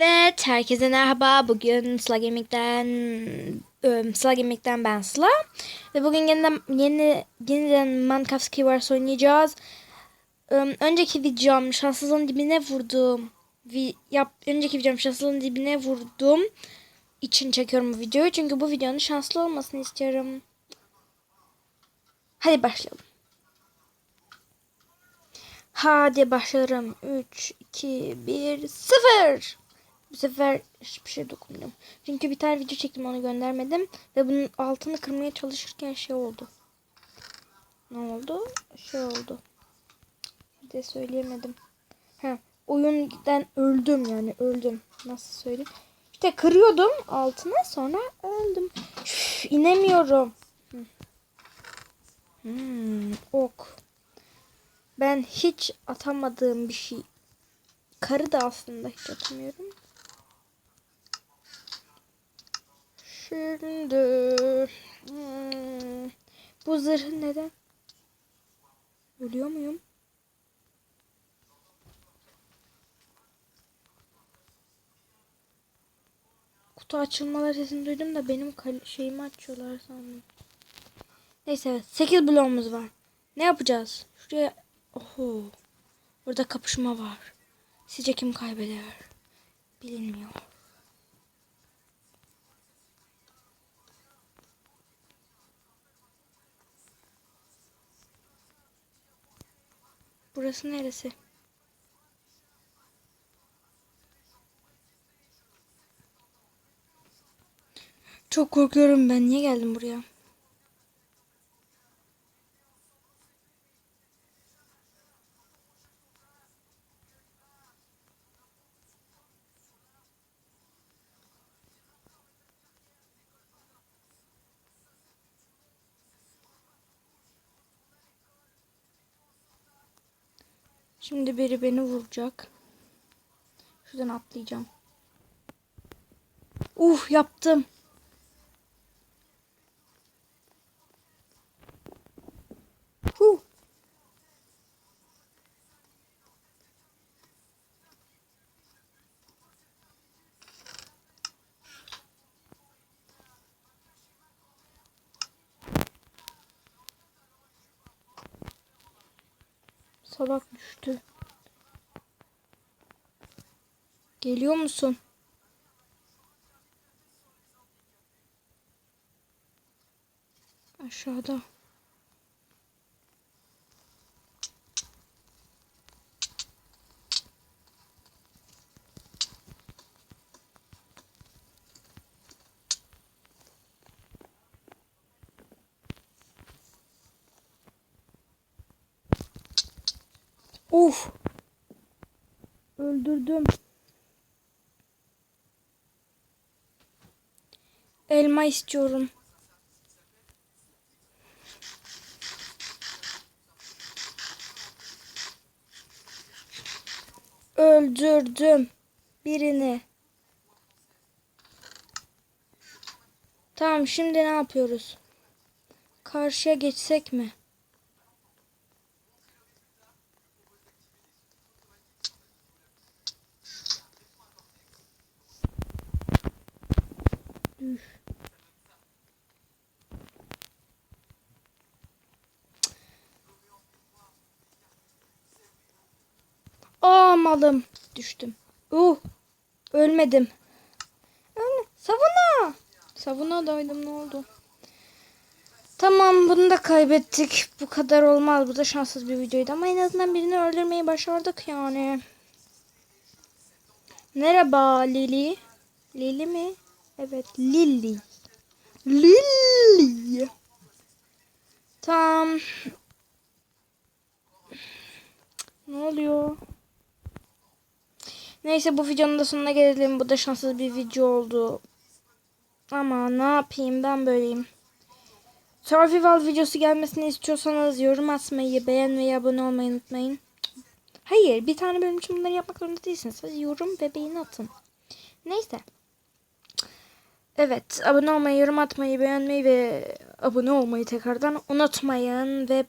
Evet, herkese merhaba. Bugün Sıla Gaming'den ıı, Sıla Gaming'den ben Sıla. Ve bugün yeniden yeni yeniden Minecraft Skywars oynayacağız. Im, önceki videom şanssızlığın dibine vurdum. Vi, yap, önceki videom şanssızlığın dibine vurdum. için çekiyorum bu videoyu. Çünkü bu videonun şanslı olmasını istiyorum. Hadi başlayalım. Hadi başlarım. 3, 2, 1, 0. Bu sefer hiçbir şey dokunmuyorum. Çünkü bir tane video çektim onu göndermedim. Ve bunun altını kırmaya çalışırken şey oldu. Ne oldu? Şey oldu. Bir de söyleyemedim. Ha, oyundan öldüm yani öldüm. Nasıl söyleyeyim? İşte kırıyordum altına sonra öldüm. Üf, inemiyorum. Hmm, ok. Ben hiç atamadığım bir şey. Karı da aslında hiç atamıyorum. Şimdi hmm, bu zırh neden? Ölüyor muyum? Kutu açılmalar sesini duydum da benim şeyimi açıyorlar sandım. Neyse 8 bloğumuz var. Ne yapacağız? Şuraya Oho. Burada kapışma var. Sizce kim kaybeder? Bilinmiyor. Burası neresi? Çok korkuyorum ben. Niye geldim buraya? Şimdi biri beni vuracak. Şuradan atlayacağım. Uf yaptım. Huh. Salak düştü. Geliyor musun? Aşağıda. Uf. Öldürdüm. Elma istiyorum. Öldürdüm birini. Tamam şimdi ne yapıyoruz? Karşıya geçsek mi? Düş. Aa malım. Düştüm. Uh. Ölmedim. Ölme. Savuna. Savuna daydım ne oldu? Tamam bunu da kaybettik. Bu kadar olmaz. Bu da şanssız bir videoydu ama en azından birini öldürmeyi başardık yani. Merhaba Lili. Lili mi? Evet Lili. Lili. Tamam. Ne oluyor? Neyse bu videonun da sonuna gelelim. Bu da şanssız bir video oldu. Ama ne yapayım ben böyleyim. Survival videosu gelmesini istiyorsanız yorum atmayı, beğenmeyi, abone olmayı unutmayın. Hayır bir tane bölüm için bunları yapmak zorunda değilsiniz. Sadece yorum ve beğeni atın. Neyse. Evet abone olmayı, yorum atmayı, beğenmeyi ve abone olmayı tekrardan unutmayın. Ve